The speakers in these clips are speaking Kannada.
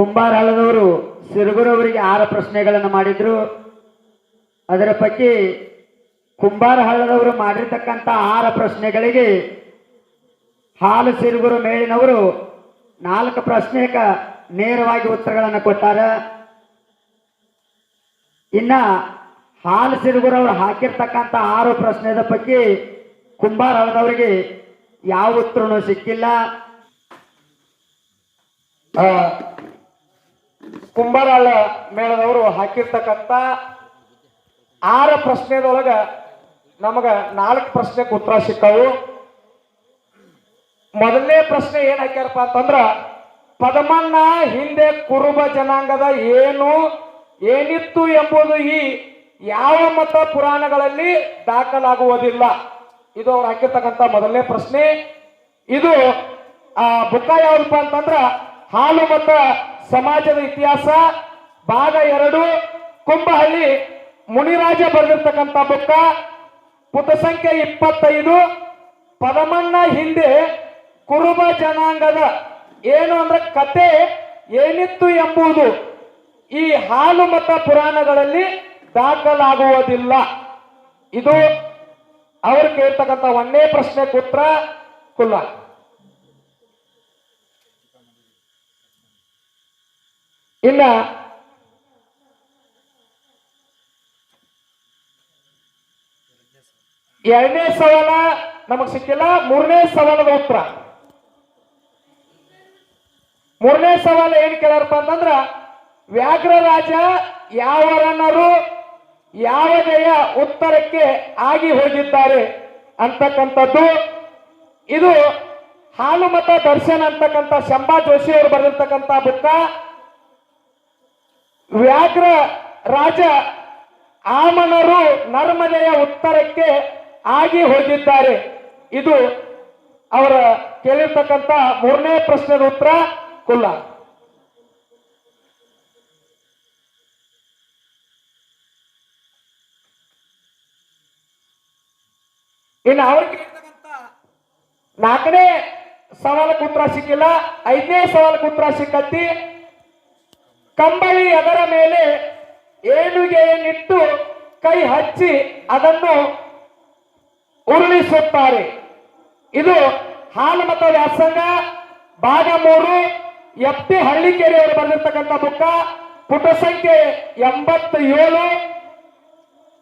ಕುಂಬಾರ ಹಳ್ಳದವರು ಸಿರುಗುರವರಿಗೆ ಆರು ಪ್ರಶ್ನೆಗಳನ್ನು ಮಾಡಿದ್ರು. ಅದರ ಪೈಕಿ ಕುಂಬಾರ ಹಳ್ಳದವರು ಮಾಡಿರ್ತಕ್ಕಂಥ ಆರು ಪ್ರಶ್ನೆಗಳಿಗೆ ಹಾಲು ಸಿರುಗುರು ಮೇಲಿನವರು ನಾಲ್ಕು ಪ್ರಶ್ನೆಗ ನೇರವಾಗಿ ಉತ್ತರಗಳನ್ನು ಕೊಟ್ಟಾರ. ಇನ್ನ ಹಾಲು ಸಿರುಗುರವರು ಹಾಕಿರ್ತಕ್ಕಂಥ ಆರು ಪ್ರಶ್ನೆದ ಪೈಕಿ ಕುಂಬಾರ ಹಳ್ಳದವರಿಗೆ ಯಾವ ಉತ್ತರನೂ ಸಿಕ್ಕಿಲ್ಲ. ಕುಂಬಾರಾಳ ಮೇಳದವರು ಹಾಕಿರ್ತಕ್ಕಂಥ ಆರು ಪ್ರಶ್ನೆದೊಳಗ ನಮಗ ನಾಲ್ಕು ಪ್ರಶ್ನೆಗೆ ಉತ್ತರ ಸಿಕ್ಕವು. ಮೊದಲನೇ ಪ್ರಶ್ನೆ ಏನ್ ಹಾಕ್ಯಾರಪ್ಪ ಅಂತಂದ್ರ, ಪದಮನ್ನ ಹಿಂದೆ ಕುರುಬ ಜನಾಂಗದ ಏನು, ಏನಿತ್ತು ಎಂಬುದು ಈ ಯಾವ ಮತ ಪುರಾಣಗಳಲ್ಲಿ ದಾಖಲಾಗುವುದಿಲ್ಲ. ಇದು ಅವ್ರು ಹಾಕಿರ್ತಕ್ಕಂಥ ಮೊದಲನೇ ಪ್ರಶ್ನೆ. ಇದು, ಆ ಬುಕ್ಕ ಯಾವ್ದಪ್ಪ ಅಂತಂದ್ರ ಹಾಲು ಮತ್ತು ಸಮಾಜದ ಇತಿಹಾಸ. ಭಾಗ ಎರಡು, ಕುಂಬಹಳ್ಳಿ, ಮುನಿರಾಜ ಬರೆದಿರ್ತಕ್ಕಂಥ ಬುಕ್ಕ. ಪುಟ ಸಂಖ್ಯೆ ಇಪ್ಪತ್ತೈದು. ಪದಮಣ್ಣ ಹಿಂದೆ ಕುರುಬ ಜನಾಂಗದ ಏನು ಅಂದ್ರೆ ಕತೆ ಏನಿತ್ತು ಎಂಬುದು ಈ ಹಾಲು ಮತ ಪುರಾಣಗಳಲ್ಲಿ ದಾಖಲಾಗುವುದಿಲ್ಲ. ಇದು ಅವರು ಕೇಳ್ತಕ್ಕಂಥ ಒಂದೇ ಪ್ರಶ್ನೆ ಉತ್ತರ ಕುಲ್ಲ ಇನ್ನ ಎರಡನೇ ಸವಾಲ ನಮಗ್ ಸಿಕ್ಕಿಲ್ಲ, ಮೂರನೇ ಸವಾಲದ ಉತ್ತರ. ಮೂರನೇ ಸವಾಲ ಏನ್ ಕೇಳಾರಪ್ಪ ಅಂತಂದ್ರ, ವ್ಯಾಘ್ರ ರಾಜ ಯಾವ ಯಾವುದೆಯ ಉತ್ತರಕ್ಕೆ ಆಗಿ ಹೋಗಿದ್ದಾರೆ ಅಂತಕ್ಕಂಥದ್ದು. ಇದು ಹಾಲುಮತ ದರ್ಶನ್ ಅಂತಕ್ಕಂಥ ಶಂಭಾ ಜೋಶಿ ಅವರು ಬರೆದಿರ್ತಕ್ಕಂಥ ಬುಕ್ಕ. ವ್ಯಾಘ್ರ ರಾಜ ಆಮನರು ನರ್ಮದೆಯ ಉತ್ತರಕ್ಕೆ ಆಗಿ ಹೋಗಿದ್ದಾರೆ. ಇದು ಅವರ ಕೇಳಿರ್ತಕ್ಕಂಥ ಮೂರನೇ ಪ್ರಶ್ನೆದ ಉತ್ತರ, ಕುಲ್ಲ. ಇನ್ನು ಅವ್ರಿಗೆ ಕೇಳ್ತಕ್ಕಂಥ ನಾಲ್ಕನೇ ಸವಾಲಕ್ಕೆ ಉತ್ತರ ಸಿಕ್ಕಿಲ್ಲ, ಐದನೇ ಸವಾಲಕ್ಕೆ ಉತ್ತರ ಸಿಕ್ಕತ್ತಿ. ಕಂಬಳಿ ಅದರ ಮೇಲೆ ಏಳುಗೆಯನ್ನಿಟ್ಟು ಕೈ ಹಚ್ಚಿ ಅದನ್ನು ಉರುಳಿಸುತ್ತಾರೆ. ಇದು ಹಾಲುಮತ ವ್ಯಾಸಂಗ ಭಾಗ ಮೂರು ಎಫ್ ಟಿ ಬಂದಿರತಕ್ಕಂಥ ಬುಕ್ಕ, ಪುಟ ಸಂಖ್ಯೆ ಎಂಬತ್ತ ಏಳು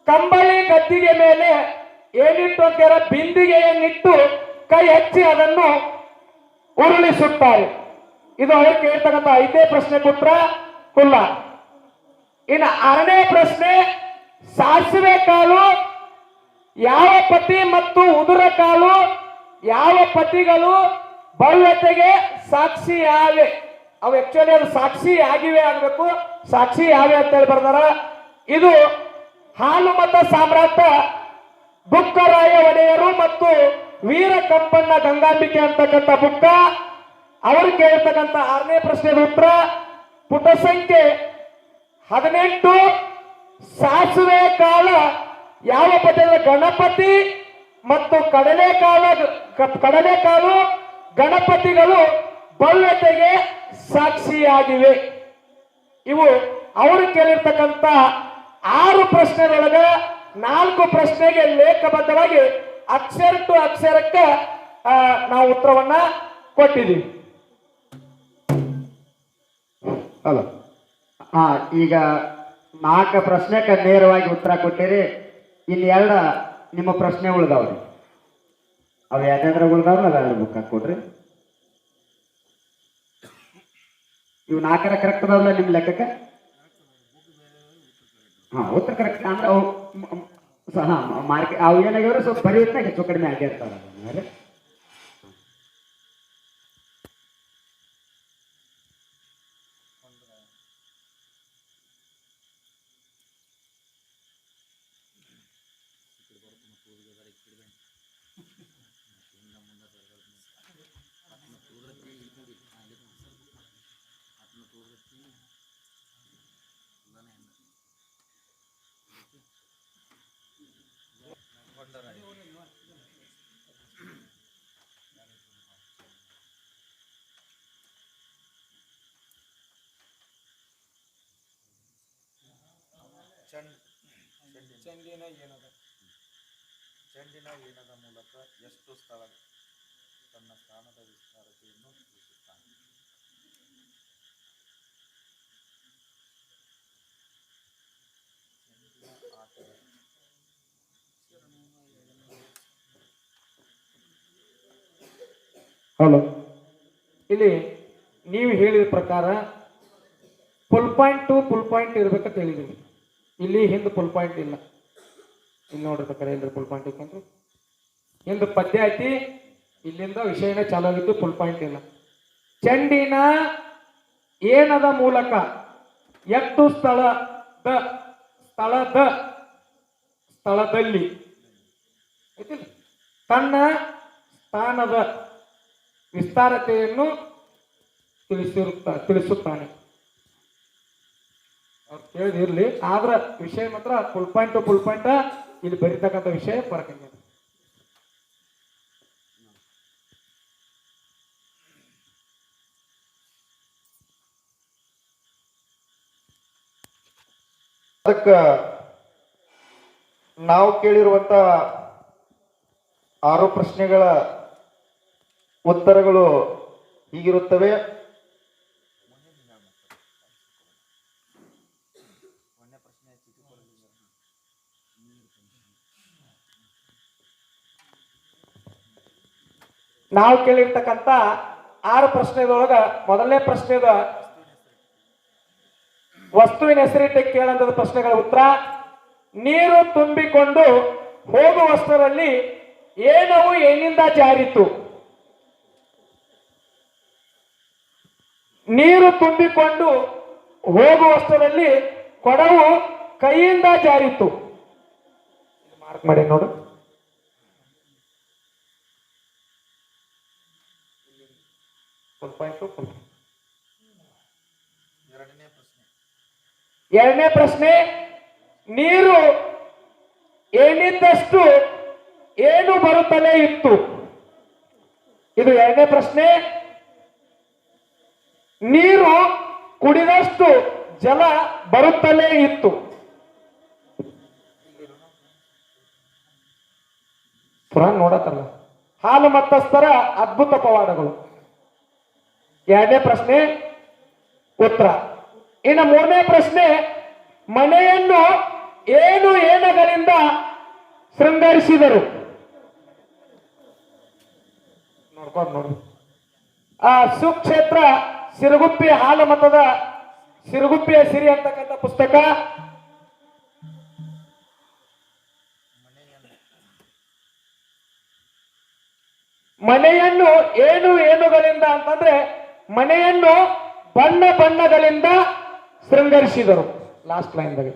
ಕಂಬಳಿ ಗದ್ದಿಗೆ ಮೇಲೆ ಏನಿಟ್ಟು ಅಂತೀರ ಬಿಂದಿಗೆಯನ್ನಿಟ್ಟು ಕೈ ಹಚ್ಚಿ ಅದನ್ನು ಉರುಳಿಸುತ್ತಾರೆ. ಇದು ಅವರು ಕೇಳ್ತಕ್ಕಂಥ ಐದೇ ಪ್ರಶ್ನೆ ಉತ್ತರ ಕುಲ್ಲ ಇನ್ನು ಆರನೇ ಪ್ರಶ್ನೆ, ಸಾಸಿವೆ ಕಾಲು ಯಾವ ಪತಿ ಮತ್ತು ಉದುರ ಕಾಲು ಯಾವ ಪತಿಗಳು ಭವ್ಯತೆಗೆ ಸಾಕ್ಷಿಯಾವೆ ಅವು ಆಕ್ಚುಲಿ ಅದು ಸಾಕ್ಷಿ ಆಗಿವೆ ಆಗಬೇಕು. ಸಾಕ್ಷಿ ಯಾವೆ ಅಂತ ಹೇಳಿ ಬರ್ದಾರ. ಇದು ಹಾಲು ಮತ ಸಾಮ್ರಾಟ ಬುಕ್ಕರಾಯ ಒಡೆಯರು ಮತ್ತು ವೀರ ಕಂಪಣ್ಣ ಗಂಗಾಂಬಿಕೆ ಅಂತಕ್ಕಂಥ ಬುಕ್ಕ. ಅವರು ಕೇಳ್ತಕ್ಕಂಥ ಆರನೇ ಪ್ರಶ್ನೆ ಉತ್ತರ ಪುಟ ಸಂಖ್ಯೆ ಹದಿನೆಂಟು, ಸಾಸುವೆ ಕಾಲ ಯಾವ ಪದ್ಯದ ಗಣಪತಿ ಮತ್ತು ಕಡಲೆಕಾಲ ಕಡಲೆಕಾಲು ಗಣಪತಿಗಳು ಭವ್ಯತೆಗೆ ಸಾಕ್ಷಿಯಾಗಿವೆ. ಇವು ಅವರು ಕೇಳಿರ್ತಕ್ಕಂಥ ಆರು ಪ್ರಶ್ನೆಗಳೊಳಗ ನಾಲ್ಕು ಪ್ರಶ್ನೆಗೆ ಲೇಖಬದ್ಧವಾಗಿ ಅಕ್ಷರ ಟು ಅಕ್ಷರಕ್ಕೆ ನಾವು ಉತ್ತರವನ್ನ ಕೊಟ್ಟಿದ್ದೀವಿ. ಅಲ್ಲ ಹಾ ಈಗ ನಾಲ್ಕು ಪ್ರಶ್ನೆಗೆ ನೇರವಾಗಿ ಉತ್ತರ ಕೊಟ್ಟಿರಿ. ಇಲ್ಲಿ ಎರಡು ನಿಮ್ಮ ಪ್ರಶ್ನೆ ಉಳ್ದಾವ್ರಿ. ಅವು ಯಾಕಂದ್ರೆ ಉಳ್ದಾವ್ರಲ್ಲ ಅದ್ರ ಬುಕ್ ಕೊಡ್ರಿ. ಇವು ನಾಲ್ಕರ ಕರೆಕ್ಟ್ ಅದಾವಲ್ಲ ನಿಮ್ಮ ಲೆಕ್ಕಕ್ಕೆ? ಹಾಂ, ಉತ್ತರ ಕರೆಕ್ಟ್ ಅಂದ್ರೆ ಅವು ಹಾ ಮಾರ್ಕೆ, ಅವು ಏನಾಗ್ಯಾವ್ರಿ? ಸ್ವಲ್ಪ ಬರೀ ಹೆಚ್ಚು ಕಡಿಮೆ ಆಗಿರ್ತಾವ ಅಂದ್ರೆ ಚೆಂಡಿನ ಏನದ? ಚೆಂಡಿನ ಏನದ ಮೂಲಕ ಎಷ್ಟು ಸ್ಥಳ ತನ್ನ ಸ್ಥಾನದ ವಿಸ್ತಾರತೆಯನ್ನು ತಿಳಿಸುತ್ತಾನೆ ಚೆಂಡಿನ ಹಲೋ. ಇಲ್ಲಿ ನೀವು ಹೇಳಿದ ಪ್ರಕಾರ full point to full point ಇರಬೇಕಂತ ಹೇಳಿದೀವಿ ಇಲ್ಲಿ ಹಿಂದೆ ಫುಲ್ ಪಾಯಿಂಟ್ ಇಲ್ಲ. ಇಲ್ಲಿ ನೋಡ್ರಿ ಪ್ರಕಾರ ಇಲ್ರಿ ಫುಲ್ ಪಾಯಿಂಟ್ ಇಟ್ಕೊಂಡ್ರು ಹಿಂದೆ ಪದ್ಯ ಐತಿ, ಇಲ್ಲಿಂದ ವಿಷಯನೇ ಚಾಲು ಫುಲ್ ಪಾಯಿಂಟ್ ಇಲ್ಲ. ಚಂಡಿನ ಏನದ ಮೂಲಕ? ಎಷ್ಟು ಸ್ಥಳದ ಸ್ಥಳದ, ಸ್ಥಳದಲ್ಲಿ? ತನ್ನ ಸ್ಥಾನದ ವಿಸ್ತಾರತೆಯನ್ನು ತಿಳಿಸಿರುತ್ತ, ತಿಳಿಸುತ್ತಾನೆ. ಅವ್ರು ಕೇಳಿದಿರ್ಲಿ ಆದ್ರ ವಿಷಯ ಮಾತ್ರ full point to full point ಇಲ್ಲಿ ಬರೀತಕ್ಕಂಥ ವಿಷಯ ಬರಕಂಗ ಅದಕ್ಕೆ ನಾವು ಕೇಳಿರುವಂತ ಆರು ಪ್ರಶ್ನೆಗಳ ಉತ್ತರಗಳು ಹೀಗಿರುತ್ತವೆ. ನಾವು ಕೇಳಿರ್ತಕ್ಕಂಥ ಆರು ಪ್ರಶ್ನೆದೊಳಗ ಮೊದಲನೇ ಪ್ರಶ್ನೆದ ವಸ್ತುವಿನ ಹೆಸರಿಟ್ಟು ಕೇಳಂತದ ಪ್ರಶ್ನೆಗಳ ಉತ್ತರ, ನೀರು ತುಂಬಿಕೊಂಡು ಹೋಗುವಷ್ಟರಲ್ಲಿ ಏನವು ಏನಿಂದ ಜಾರಿತು ನೀರು ತುಂಬಿಕೊಂಡು ಹೋಗುವಷ್ಟರಲ್ಲಿ ಕೊಡವು ಕೈಯಿಂದ ಜಾರಿತು ಮಾರ್ಕ್ ಮಾಡಿ ನೋಡು ಫುಲ್ ಪಾಯಿಂಟ್ ಫುಲ್ ಎರಡನೇ ಪ್ರಶ್ನೆ ಎರಡನೇ ಪ್ರಶ್ನೆ, ನೀರು ಏನಿದ್ದಷ್ಟು ಏನು ಬರುತ್ತಲೇ ಇತ್ತು? ಇದು ಎರಡನೇ ಪ್ರಶ್ನೆ. ನೀರು ಕುಡಿದಷ್ಟು ಜಲ ಬರುತ್ತಲೇ ಇತ್ತು. ಪುರಾಣ ನೋಡತ್ತಲ್ಲ? ಹಾಲು ಮತ್ತಸ್ತರ ಅದ್ಭುತ ಪವಾಡಗಳು. ಎರಡನೇ ಪ್ರಶ್ನೆ, ಉತ್ತರ. ಇನ್ನು ಮೂರನೇ ಪ್ರಶ್ನೆ, ಮನೆಯನ್ನು ಏನು ಏನಗಳಿಂದ ಶೃಂಗರಿಸಿದರು? ನೋಡಿ ಆ ಸುಕ್ಷೇತ್ರ ಸಿರುಗುಪ್ಪಿ ಹಾಲು ಮತದ ಸಿರುಗುಪ್ಪಿಯ ಸಿರಿ ಅಂತಕ್ಕಂಥ ಪುಸ್ತಕ. ಮನೆಯನ್ನು ಏನು ಏನುಗಳಿಂದ ಅಂತಂದ್ರೆ ಮನೆಯನ್ನು ಬಣ್ಣ ಬಣ್ಣಗಳಿಂದ ಶೃಂಗರಿಸಿದರು. ಲಾಸ್ಟ್ ಲೈನ್ ಬಗ್ಗೆ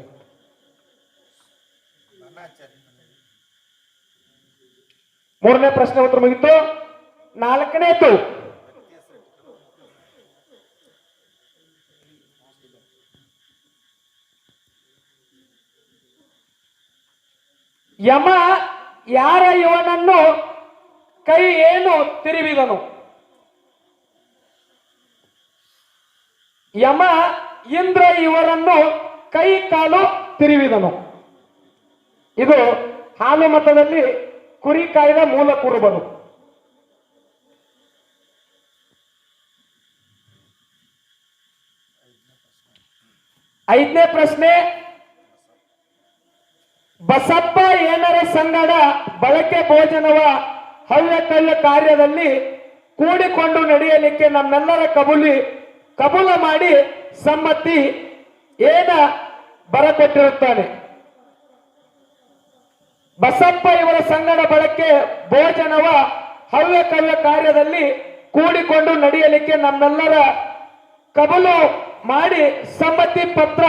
ಮೂರನೇ ಪ್ರಶ್ನೆ ಉತ್ತರ ಮುಗಿತು. ನಾಲ್ಕನೇದು ಯಮ ಯಾರ ಇವನನ್ನು ಕೈ ಏನು ತಿರುವಿದನು? ಯಮ ಇಂದ್ರ ಇವರನ್ನು ಕೈ ಕಾಲು ತಿರುವಿದನು. ಇದು ಹಾಲು ಮತದಲ್ಲಿ ಕುರಿ ಕಾಯ್ದ ಮೂಲ ಕುರುಬನು. ಐದನೇ ಪ್ರಶ್ನೆ, ಬಸಪ್ಪ ಏನರ ಸಂಗಡ ಬಳಕೆ ಭೋಜನವ ಹಳ್ಳ ಕಳ್ಳ ಕಾರ್ಯದಲ್ಲಿ ಕೂಡಿಕೊಂಡು ನಡೆಯಲಿಕ್ಕೆ ನಮ್ಮೆಲ್ಲರ ಕಬೂಲಿ ಕಬೂಲ ಮಾಡಿ ಸಮ್ಮತಿ ಏನ ಬರಕೊಟ್ಟಿರುತ್ತಾನೆ ಬಸಪ್ಪ ಇವರ ಸಂಗಡ ಬಳಕೆ ಭೋಜನವ ಹವ್ಯ ಕಾರ್ಯದಲ್ಲಿ ಕೂಡಿಕೊಂಡು ನಡೆಯಲಿಕ್ಕೆ ನಮ್ಮೆಲ್ಲರ ಕಬಲು ಮಾಡಿ ಸಮ್ಮತಿ ಪತ್ರ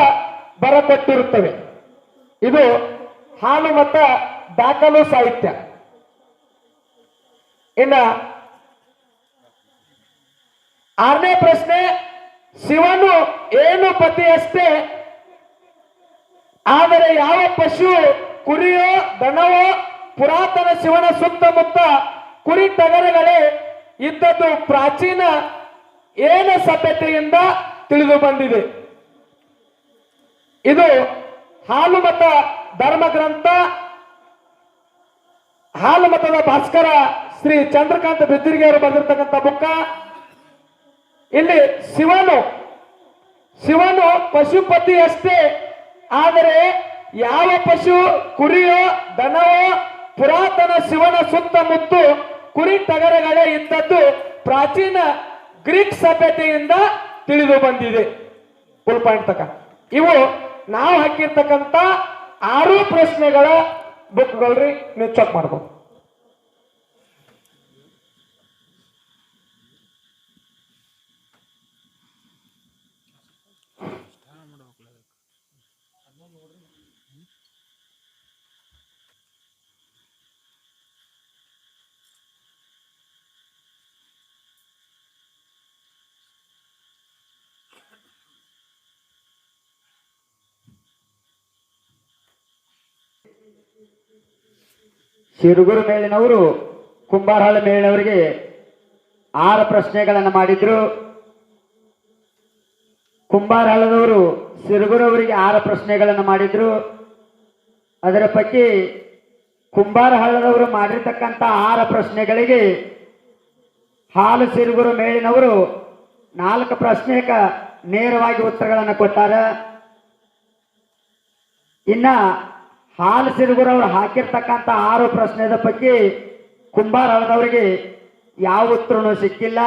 ಬರಕೊಟ್ಟಿರುತ್ತವೆ ಇದು ಹಾಲು ಮತ ದಾಖಲು ಸಾಹಿತ್ಯ. ಇನ್ನ ಆರನೇ ಪ್ರಶ್ನೆ ಶಿವನು ಏನು ಪತಿಯಷ್ಟೇ? ಆದರೆ ಯಾವ ಪಶು ಕುರಿಯೋ ದನವೋ ಪುರಾತನ ಶಿವನ ಸುತ್ತಮುತ್ತ ಕುರಿ ತಗರಗಳೇ ಇದ್ದದ್ದು ಪ್ರಾಚೀನ ಏನ ಸಭ್ಯತೆಯಿಂದ ತಿಳಿದು ಬಂದಿದೆ. ಇದು ಹಾಲು ಮತ ಧರ್ಮ ಗ್ರಂಥ ಹಾಲು ಮತದ ಭಾಸ್ಕರ ಶ್ರೀ ಚಂದ್ರಕಾಂತ ಬಿದ್ದಿರಿಗೆ ಅವರು ಬರೆದಿರ್ತಕ್ಕಂಥ ಬುಕ್ಕ. ಇಲ್ಲಿ ಶಿವನು ಶಿವನು ಪಶುಪತಿ ಅಷ್ಟೇ ಆದರೆ ಯಾವ ಪಶು, ಕುರಿಯೋ, ದನವೋ, ಪುರಾತನ ಶಿವನ ಸುತ್ತಮುತ್ತು ಕುರಿ ಟಗರಗಳೇ ಇದ್ದದ್ದು ಪ್ರಾಚೀನ ಗ್ರೀಕ್ ಸಭ್ಯತೆಯಿಂದ ತಿಳಿದು ಬಂದಿದೆ. ಫುಲ್ ಪಾಯಿಂಟ್ ತಕ. ಇವು ನಾವು ಹಾಕಿರ್ತಕ್ಕಂಥ ಆರು ಪ್ರಶ್ನೆಗಳ ಬುಕ್ಗಳ್ರಿ ನೀವು ಚೆಕ್ ಮಾಡ್ಬೋದು. ಶಿರುಗುರು ಮೇಲಿನವರು ಕುಂಬಾರಹಳ್ಳಿ ಮೇಲಿನವರಿಗೆ ಆರು ಪ್ರಶ್ನೆಗಳನ್ನು ಮಾಡಿದ್ರು. ಕುಂಬಾರಹಳ್ಳದವರು ಸಿರುಗುರು ಅವರಿಗೆ ಆರು ಪ್ರಶ್ನೆಗಳನ್ನು ಮಾಡಿದ್ರು. ಅದರ ಪೈಕಿ ಕುಂಬಾರಹಳ್ಳದವರು ಮಾಡಿರ್ತಕ್ಕಂಥ ಆರು ಪ್ರಶ್ನೆಗಳಿಗೆ ಹಾಲು ಸಿರುಗುರು ಮೇಲಿನವರು ನಾಲ್ಕು ಪ್ರಶ್ನೆಗ ನೇರವಾಗಿ ಉತ್ತರಗಳನ್ನು ಕೊಟ್ಟಾರ. ಇನ್ನ ಹಾಲು ಸಿರುಗುರು ಅವರು ಹಾಕಿರ್ತಕ್ಕಂಥ ಆರು ಪ್ರಶ್ನೆದ ಬಗ್ಗೆ ಕುಂಬಾರ ಅಳದವರಿಗೆ ಯಾವ ಉತ್ತರನೂ ಸಿಕ್ಕಿಲ್ಲ.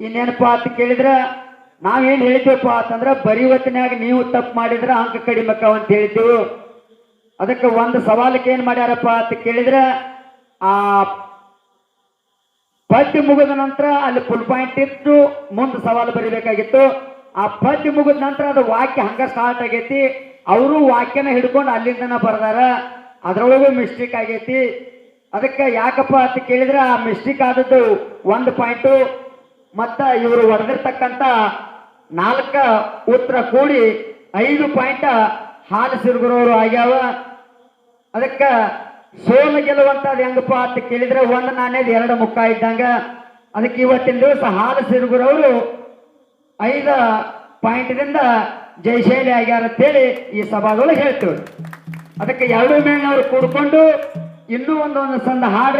ಇನ್ನೇನಪ್ಪ ಅಂತ ಕೇಳಿದ್ರೆ, ನಾವೇನು ಹೇಳ್ತೇವಪ್ಪ ಅಂತಂದ್ರೆ, ಬರೀ ಹೊತ್ತಿನಾಗ ನೀವು ತಪ್ಪು ಮಾಡಿದ್ರೆ ಅಂಕ ಕಡಿಮೆ ಅಕ್ಕಾವ್ ಅಂತ ಹೇಳ್ತೀವಿ ಅದಕ್ಕೆ ಒಂದು ಸವಾಲಕ್ಕೆ ಏನು ಮಾಡ್ಯಾರಪ್ಪ ಅಂತ ಕೇಳಿದ್ರೆ, ಆ ಪದ್ಯ ಮುಗಿದ ನಂತರ ಅಲ್ಲಿ ಫುಲ್ ಪಾಯಿಂಟ್ ಇತ್ತು, ಮುಂದೆ ಸವಾಲು ಬರೀಬೇಕಾಗಿತ್ತು. ಆ ಪದ್ಯ ಮುಗಿದ ನಂತರ ಅದು ವಾಕ್ಯ ಹಂಗ ಸ್ಟಾರ್ಟ್ ಆಗೈತಿ. ಅವರು ವಾಕ್ಯನ ಹಿಡ್ಕೊಂಡು ಅಲ್ಲಿಂದನ ಬರ್ದಾರ. ಅದ್ರೊಳಗೂ ಮಿಸ್ಟೇಕ್ ಆಗೈತಿ. ಅದಕ್ಕೆ ಯಾಕಪ್ಪ ಅಂತ ಕೇಳಿದ್ರೆ ಆ ಮಿಸ್ಟೇಕ್ ಆದದ್ದು ಒಂದು ಪಾಯಿಂಟು. ಮತ್ತು ಇವರು ಹೊಡೆದಿರ್ತಕ್ಕಂಥ ನಾಲ್ಕು ಉತ್ತರ ಕೂಡಿ ಐದು ಪಾಯಿಂಟ್ ಹಾಲು ಸಿರುಗುರವರು ಆಗ್ಯಾವ. ಅದಕ್ಕೆ ಸೋಲು ಗೆಲ್ಲುವಂಥದ್ದು ಹೆಂಗಪ್ಪ ಅಂತ ಕೇಳಿದ್ರೆ ಒಂದು ನಾಣ್ಯದ ಎರಡು ಮುಖ ಇದ್ದಂಗ. ಅದಕ್ಕೆ ಇವತ್ತಿನ ದಿವಸ ಹಾಲು ಸಿರುಗುರವರು ಐದು ಪಾಯಿಂಟ್ದಿಂದ ಜಯಶೈಲಿ ಆಗ್ಯಾರ ಅಂತೇಳಿ ಈ ಸಭಾದೊಳಗೆ ಹೇಳ್ತೇವೆ. ಅದಕ್ಕೆ ಎರಡು ಮೇಲಿನವರು ಕೂಡ್ಕೊಂಡು ಇನ್ನೂ ಒಂದೊಂದು ಸಂದ ಹಾಡು